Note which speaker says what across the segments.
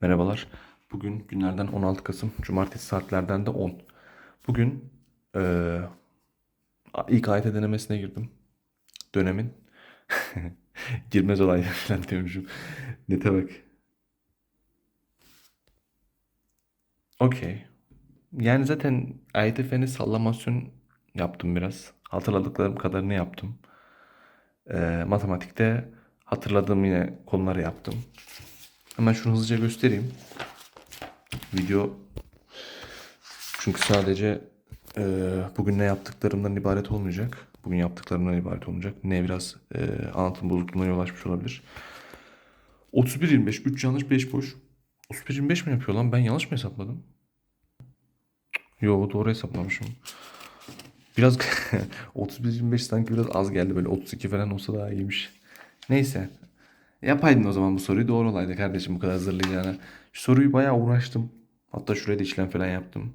Speaker 1: Merhabalar. Bugün günlerden 16 Kasım, Cumartesi saatlerden de 10. Bugün eee, ilk AYT denemesine girdim. Dönemin. Girmez olaylar falan diyormuşum. Nete bak. Okey. Yani zaten AYT feni sallamasyon yaptım biraz. Hatırladıklarım kadarını yaptım. Eee, matematikte hatırladığım yine konuları yaptım. Hemen şunu hızlıca göstereyim. Video çünkü sadece e, bugün ne yaptıklarımdan ibaret olmayacak. Bugün yaptıklarımdan ibaret olmayacak. Ne biraz e, anlatım bozukluğuna yol açmış olabilir. 31-25, 3 yanlış 5 boş. 31-25 mi yapıyor lan? Ben yanlış mı hesapladım? Yo doğru hesaplamışım. Biraz 31-25 sanki biraz az geldi böyle 32 falan olsa daha iyiymiş. Neyse. Yapaydın o zaman bu soruyu doğru olaydı kardeşim bu kadar hazırlayacağına. Şu soruyu bayağı uğraştım. Hatta şuraya da işlem falan yaptım.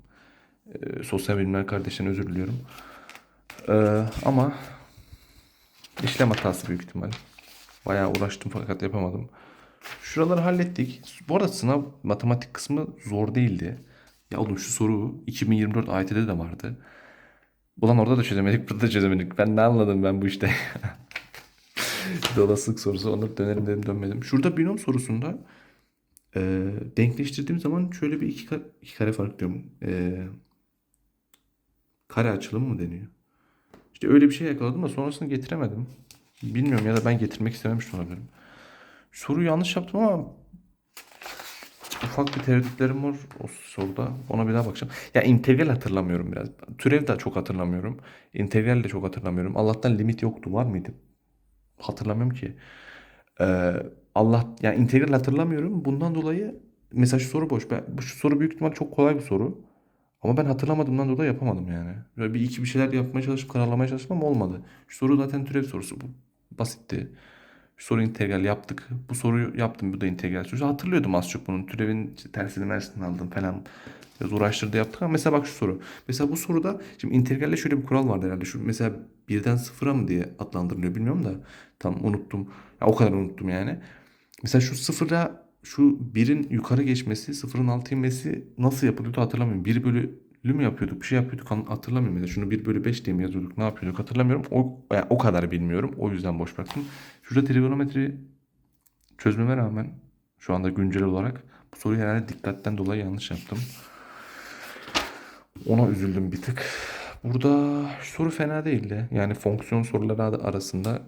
Speaker 1: Ee, sosyal bilimler kardeşlerine özür diliyorum. Ee, ama işlem hatası büyük ihtimal. Bayağı uğraştım fakat yapamadım. Şuraları hallettik. Bu arada sınav matematik kısmı zor değildi. Ya oğlum şu soru 2024 AYT'de de vardı. Ulan orada da çözemedik, burada da çözemedik. Ben ne anladım ben bu işte. Olasılık sorusu. Ona dönerim dedim dönmedim. Şurada binom sorusunda e, denkleştirdiğim zaman şöyle bir iki, kare, iki kare fark diyorum. E, kare açılımı mı deniyor? İşte öyle bir şey yakaladım da sonrasını getiremedim. Bilmiyorum ya da ben getirmek istememiş olabilirim. Soruyu yanlış yaptım ama ufak bir tereddütlerim var o soruda. Ona bir daha bakacağım. Ya integral hatırlamıyorum biraz. Türev de çok hatırlamıyorum. İntegral de çok hatırlamıyorum. Allah'tan limit yoktu. Var mıydı? Hatırlamıyorum ki. Ee, Allah yani integral hatırlamıyorum. Bundan dolayı mesela soru boş. Ben, bu soru büyük ihtimal çok kolay bir soru. Ama ben hatırlamadığımdan dolayı yapamadım yani. Böyle bir iki bir şeyler yapmaya çalışıp kararlamaya çalıştım ama olmadı. Şu soru zaten türev sorusu. Bu basitti. Şu soru integral yaptık. Bu soruyu yaptım. Bu da integral sorusu. Hatırlıyordum az çok bunun. Türevin tersini mersini aldım falan. Biraz uğraştırdı yaptık ama mesela bak şu soru. Mesela bu soruda şimdi integralle şöyle bir kural vardı herhalde. Şu mesela birden sıfıra mı diye adlandırılıyor bilmiyorum da. Tam unuttum. Ya, o kadar unuttum yani. Mesela şu sıfıra şu birin yukarı geçmesi, sıfırın altı inmesi nasıl yapılıyordu hatırlamıyorum. 1 bölü mü yapıyorduk, bir şey yapıyorduk hatırlamıyorum. Mesela şunu 1 bölü 5 diye mi yazıyorduk, ne yapıyorduk hatırlamıyorum. O, yani o kadar bilmiyorum. O yüzden boş bıraktım. Şurada trigonometri çözmeme rağmen şu anda güncel olarak bu soruyu herhalde dikkatten dolayı yanlış yaptım. Ona üzüldüm bir tık. Burada soru fena değildi. Yani fonksiyon soruları ar- arasında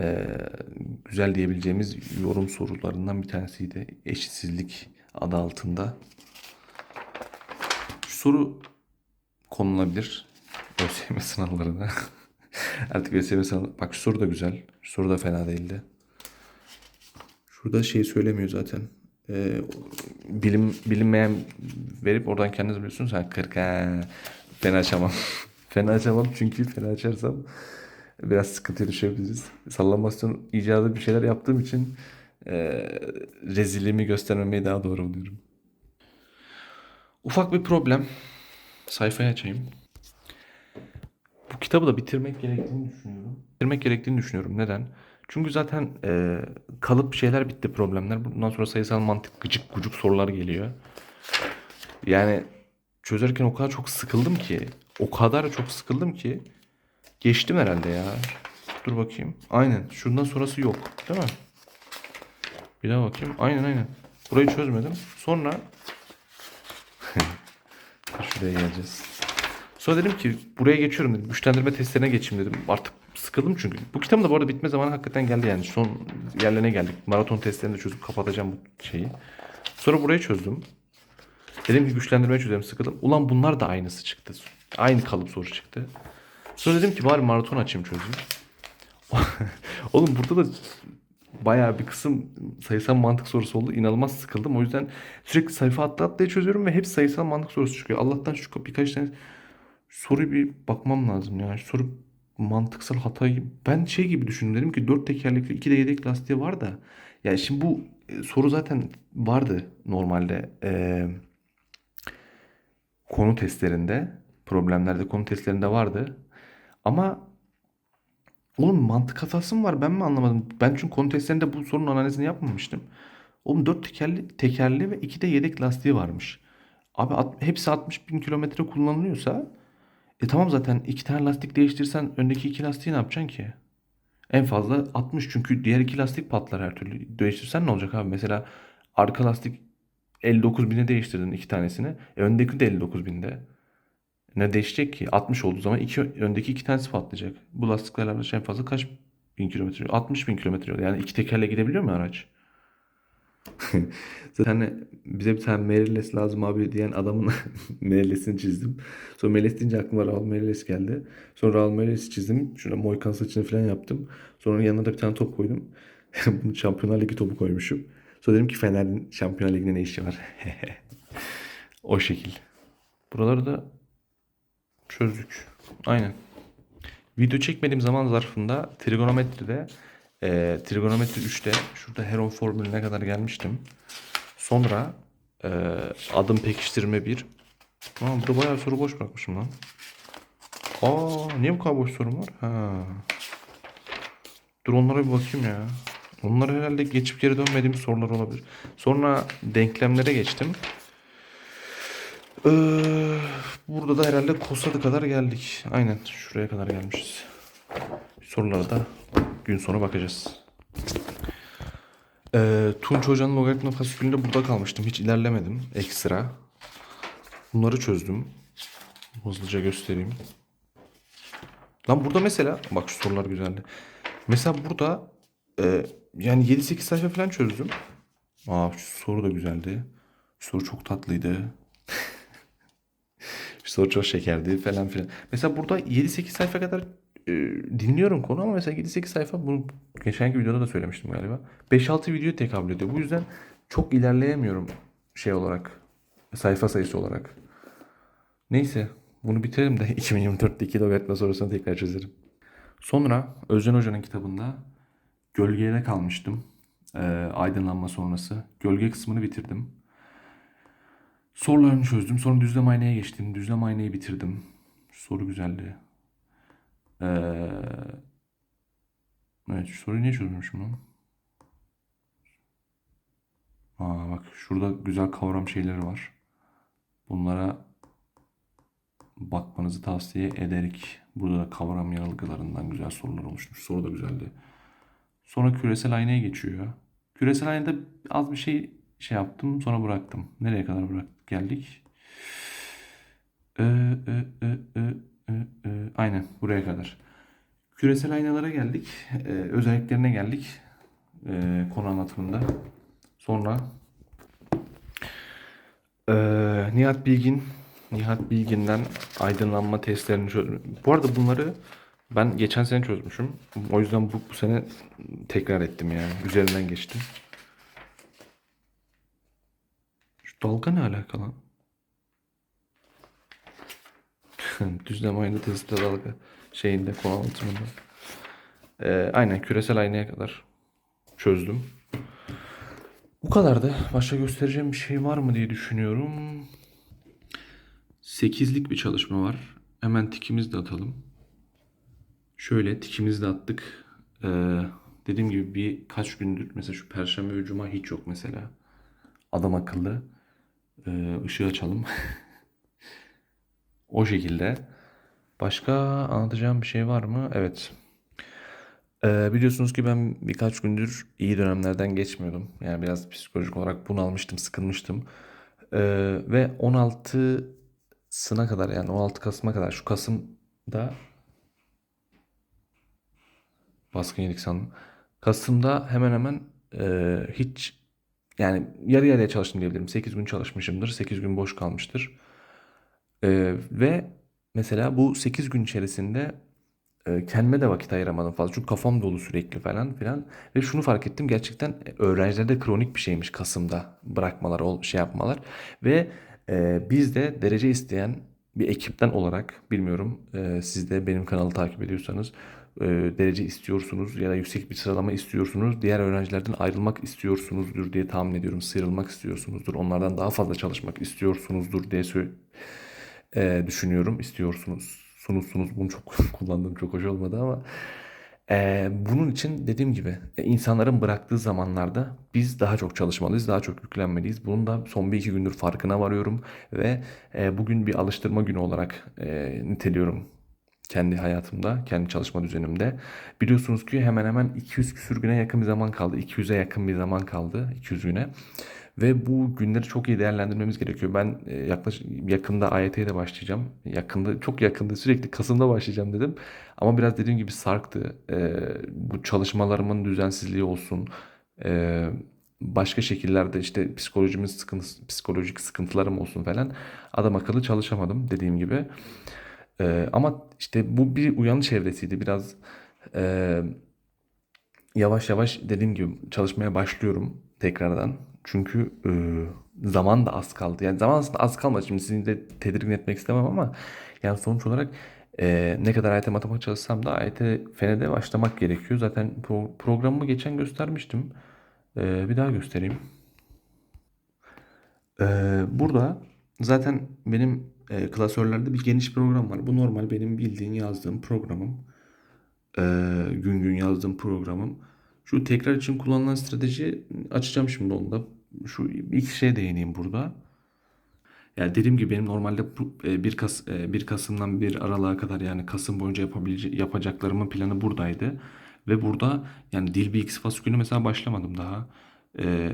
Speaker 1: eee, güzel diyebileceğimiz yorum sorularından bir tanesiydi. Eşitsizlik adı altında. Soru konulabilir. ÖSYM sınavlarına. Artık ÖSYM sınavı... Bak şu soru da güzel. Şu soru da fena değildi. Şurada şey söylemiyor zaten. Ee, bilim bilinmeyen verip oradan kendiniz biliyorsunuz. Ha 40 ha. Fena açamam. fena açamam çünkü fena açarsam biraz sıkıntıya düşebiliriz. Sallamasyon icadı bir şeyler yaptığım için e, rezilliğimi göstermemeyi daha doğru buluyorum. Ufak bir problem. Sayfayı açayım. Bu kitabı da bitirmek gerektiğini düşünüyorum. Bitirmek gerektiğini düşünüyorum. Neden? Çünkü zaten e, kalıp şeyler bitti problemler. Bundan sonra sayısal mantık gıcık gucuk sorular geliyor. Yani çözerken o kadar çok sıkıldım ki. O kadar çok sıkıldım ki. Geçtim herhalde ya. Dur bakayım. Aynen. Şundan sonrası yok. Değil mi? Bir daha bakayım. Aynen aynen. Burayı çözmedim. Sonra şuraya geleceğiz. Sonra dedim ki buraya geçiyorum dedim. Güçlendirme testlerine geçeyim dedim. Artık sıkıldım çünkü. Bu kitabın da bu arada bitme zamanı hakikaten geldi yani. Son yerlerine geldik. Maraton testlerini de çözüp kapatacağım bu şeyi. Sonra burayı çözdüm. Dedim ki güçlendirmeyi çözelim sıkıldım. Ulan bunlar da aynısı çıktı. Aynı kalıp soru çıktı. Sonra dedim ki bari maraton açayım çözeyim. Oğlum burada da bayağı bir kısım sayısal mantık sorusu oldu. İnanılmaz sıkıldım. O yüzden sürekli sayfa atla atlaya çözüyorum ve hep sayısal mantık sorusu çıkıyor. Allah'tan şu birkaç tane soru bir bakmam lazım ya. Soru mantıksal hatayı ben şey gibi düşündüm dedim ki dört tekerlekli iki de yedek lastiği var da yani şimdi bu e, soru zaten vardı normalde Ee, konu testlerinde problemlerde konu testlerinde vardı ama oğlum mantık hatası mı var ben mi anlamadım ben çünkü konu testlerinde bu sorunun analizini yapmamıştım Oğlum 4 tekerli, tekerli ve 2 de yedek lastiği varmış. Abi at- hepsi 60 bin kilometre kullanılıyorsa e tamam zaten iki tane lastik değiştirsen öndeki iki lastiği ne yapacaksın ki? En fazla 60 çünkü diğer iki lastik patlar her türlü. Değiştirsen ne olacak abi? Mesela arka lastik 59 bine değiştirdin iki tanesini. E öndeki de 59 binde. Ne değişecek ki? 60 olduğu zaman iki, öndeki iki tanesi patlayacak. Bu lastiklerle araç en fazla kaç bin kilometre? 60 bin kilometre yol. Yani iki tekerle gidebiliyor mu araç? Zaten hani bize bir tane Mercedes lazım abi diyen adamın Mercedes'ini çizdim. Sonra Mercedes deyince aklıma Raul Mercedes geldi. Sonra Raul Mercedes'i çizdim. Şuna Moikan saçını falan yaptım. Sonra yanına da bir tane top koydum. Bunu Şampiyonlar Ligi topu koymuşum. Sonra dedim ki Fener'in Şampiyonlar Ligi'nde ne işi var? O şekil. Buraları da çözdük. Aynen. Video çekmediğim zaman zarfında trigonometride e, trigonometri 3'te şurada Heron formülüne kadar gelmiştim. Sonra e, adım pekiştirme 1. Aa, burada bayağı soru boş bırakmışım lan. Aa, niye bu kadar boş sorum var? Ha. Dur onlara bir bakayım ya. Onlar herhalde geçip geri dönmediğim sorular olabilir. Sonra denklemlere geçtim. Ee, burada da herhalde Kosadı kadar geldik. Aynen şuraya kadar gelmişiz. Sorulara da gün sonu bakacağız. Ee, Tunç Hoca'nın logaritma fasikülünde burada kalmıştım. Hiç ilerlemedim ekstra. Bunları çözdüm. Hızlıca göstereyim. Lan burada mesela bak şu sorular güzeldi. Mesela burada e, yani 7-8 sayfa falan çözdüm. Aa şu soru da güzeldi. Şu soru çok tatlıydı. soru çok şekerdi falan filan. Mesela burada 7-8 sayfa kadar e, dinliyorum konu ama mesela 7-8 sayfa bunu geçenki videoda da söylemiştim galiba. 5-6 video tekabül ediyor. Bu yüzden çok ilerleyemiyorum şey olarak. Sayfa sayısı olarak. Neyse bunu bitirelim de 2024'teki logaritma sorusunu tekrar çözerim. Sonra Özcan Hoca'nın kitabında gölgede kalmıştım. Ee, aydınlanma sonrası. Gölge kısmını bitirdim. Sorularını çözdüm. Sonra düzlem aynaya geçtim. Düzlem aynayı bitirdim. Soru güzeldi. Ee, evet şu soruyu niye çözmüşüm lan? Aa, bak şurada güzel kavram şeyleri var. Bunlara bakmanızı tavsiye ederek. Burada da kavram yanılgılarından güzel sorular oluşmuş. Soru da güzeldi. Sonra küresel aynaya geçiyor. Küresel aynada az bir şey şey yaptım sonra bıraktım. Nereye kadar bıraktık geldik? Ee, e, e, e, e, e, aynen buraya kadar. Küresel aynalara geldik. Ee, özelliklerine geldik. Ee, konu anlatımında. Sonra ee, Nihat Bilgin Nihat Bilgin'den aydınlanma testlerini çözdüm. Bu arada bunları ben geçen sene çözmüşüm. O yüzden bu, bu sene tekrar ettim yani. Üzerinden geçtim. Şu dalga ne alakalı? Düzlem aynı testte dalga şeyinde konu anlatımında. Ee, aynen küresel aynaya kadar çözdüm. Bu kadardı. Başka göstereceğim bir şey var mı diye düşünüyorum. 8'lik bir çalışma var. Hemen tikimizi de atalım. Şöyle tikimizi de attık. Ee, dediğim gibi birkaç gündür mesela şu perşembe ve cuma hiç yok mesela. Adam akıllı. Ee, ışığı açalım. o şekilde. Başka anlatacağım bir şey var mı? Evet. Ee, biliyorsunuz ki ben birkaç gündür iyi dönemlerden geçmiyordum. Yani biraz psikolojik olarak bunalmıştım, sıkılmıştım. Ee, ve 16 sına kadar yani 16 Kasım'a kadar şu Kasım'da baskın yedik sandım. Kasım'da hemen hemen e, hiç yani yarı yarıya çalıştım diyebilirim. 8 gün çalışmışımdır. 8 gün boş kalmıştır. E, ve mesela bu 8 gün içerisinde e, kendime de vakit ayıramadım fazla. Çünkü kafam dolu sürekli falan filan. Ve şunu fark ettim gerçekten öğrencilerde kronik bir şeymiş Kasım'da bırakmalar, şey yapmalar. Ve e, biz de derece isteyen bir ekipten olarak bilmiyorum e, siz de benim kanalı takip ediyorsanız e, derece istiyorsunuz ya da yüksek bir sıralama istiyorsunuz. Diğer öğrencilerden ayrılmak istiyorsunuzdur diye tahmin ediyorum. Sıyrılmak istiyorsunuzdur. Onlardan daha fazla çalışmak istiyorsunuzdur diye e, düşünüyorum. İstiyorsunuz. Sunuzsunuz. Bunu çok kullandım. Çok hoş olmadı ama Ee, bunun için dediğim gibi e, insanların bıraktığı zamanlarda biz daha çok çalışmalıyız, daha çok yüklenmeliyiz. Bunun da son bir iki gündür farkına varıyorum ve e, bugün bir alıştırma günü olarak e, niteliyorum kendi hayatımda, kendi çalışma düzenimde. Biliyorsunuz ki hemen hemen 200 küsür güne yakın bir zaman kaldı. 200'e yakın bir zaman kaldı, 200 güne. Ve bu günleri çok iyi değerlendirmemiz gerekiyor. Ben e, yaklaşık yakında AYT'ye de başlayacağım. Yakında, çok yakında sürekli Kasım'da başlayacağım dedim. Ama biraz dediğim gibi sarktı. E, bu çalışmalarımın düzensizliği olsun. e, başka şekillerde işte psikolojimiz sıkıntısı, psikolojik sıkıntılarım olsun falan. Adam akıllı çalışamadım dediğim gibi. E, ama işte bu bir uyanış evresiydi. Biraz e, yavaş yavaş dediğim gibi çalışmaya başlıyorum tekrardan. Çünkü e, zaman da az kaldı. Yani zaman aslında az kalmadı. Şimdi sizi de tedirgin etmek istemem ama yani sonuç olarak e, ne kadar AYT matematik çalışsam da AYT fene de başlamak gerekiyor. Zaten pro- programımı geçen göstermiştim. E, bir daha göstereyim. E, burada zaten benim e, klasörlerde bir geniş program var. Bu normal benim bildiğin yazdığım programım. E, gün gün yazdığım programım. Şu tekrar için kullanılan strateji açacağım şimdi onu da. Şu iki şeye değineyim burada. Yani dediğim gibi benim normalde bu- e, 1 Kas e, 1 Kasım'dan 1 Aralık'a kadar yani Kasım boyunca yapabilece yapacaklarımın planı buradaydı. Ve burada yani dil bilgisi fasikülü mesela başlamadım daha. E,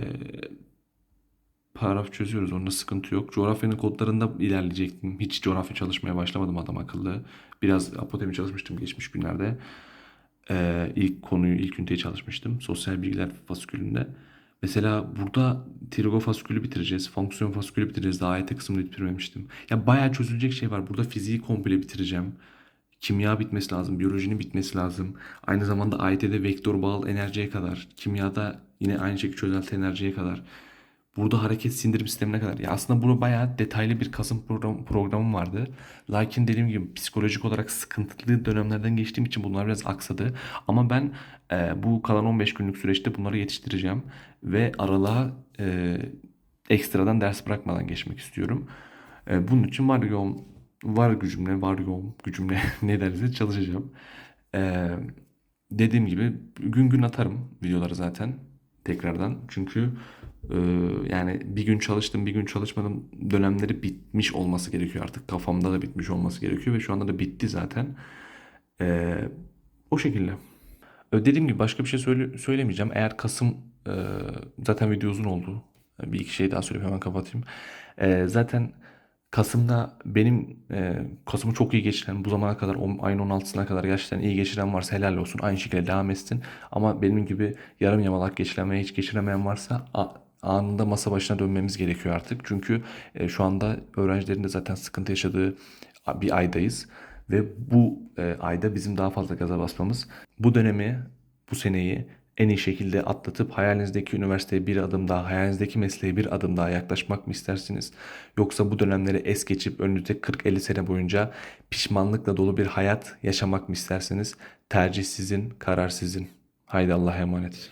Speaker 1: paragraf çözüyoruz. Onda sıkıntı yok. Coğrafyanın kodlarında ilerleyecektim. Hiç coğrafya çalışmaya başlamadım adam akıllı. Biraz apotemi çalışmıştım geçmiş günlerde. Ee, ilk konuyu, ilk üniteyi çalışmıştım. Sosyal bilgiler fasikülünde. Mesela burada trigo fasikülü bitireceğiz. Fonksiyon fasikülü bitireceğiz. Daha AYT kısmını bitirmemiştim. Ya bayağı çözülecek şey var. Burada fiziği komple bitireceğim. Kimya bitmesi lazım. Biyolojinin bitmesi lazım. Aynı zamanda AYT'de vektör bağıl enerjiye kadar. Kimyada yine aynı şekilde çözelti enerjiye kadar. Burada hareket sindirim sistemine kadar. Ya aslında burada bayağı detaylı bir Kasım program, programım vardı. Lakin dediğim gibi psikolojik olarak sıkıntılı dönemlerden geçtiğim için bunlar biraz aksadı. Ama ben e, bu kalan 15 günlük süreçte bunları yetiştireceğim. Ve aralığa e, ekstradan ders bırakmadan geçmek istiyorum. E, bunun için var yoğun, var gücümle, var yoğun gücümle ne derse çalışacağım. E, dediğim gibi gün gün atarım videoları zaten tekrardan. Çünkü yani bir gün çalıştım bir gün çalışmadım dönemleri bitmiş olması gerekiyor artık. Kafamda da bitmiş olması gerekiyor ve şu anda da bitti zaten. Ee, o şekilde. Ee, dediğim gibi başka bir şey söyle, söylemeyeceğim. Eğer Kasım e, zaten video uzun oldu. Bir iki şey daha söyleyip hemen kapatayım. Ee, zaten Kasım'da benim e, Kasım'ı çok iyi geçiren bu zamana kadar ayın 16'sına kadar gerçekten iyi geçiren varsa helal olsun. Aynı şekilde devam etsin. Ama benim gibi yarım yamalak geçiren ve hiç geçiremeyen varsa a- anında masa başına dönmemiz gerekiyor artık. Çünkü e, şu anda öğrencilerin de zaten sıkıntı yaşadığı bir aydayız. Ve bu e, ayda bizim daha fazla gaza basmamız bu dönemi, bu seneyi en iyi şekilde atlatıp hayalinizdeki üniversiteye bir adım daha, hayalinizdeki mesleğe bir adım daha yaklaşmak mı istersiniz? Yoksa bu dönemleri es geçip önünüzde 40-50 sene boyunca pişmanlıkla dolu bir hayat yaşamak mı istersiniz? Tercih sizin, karar sizin. Haydi Allah'a emanet.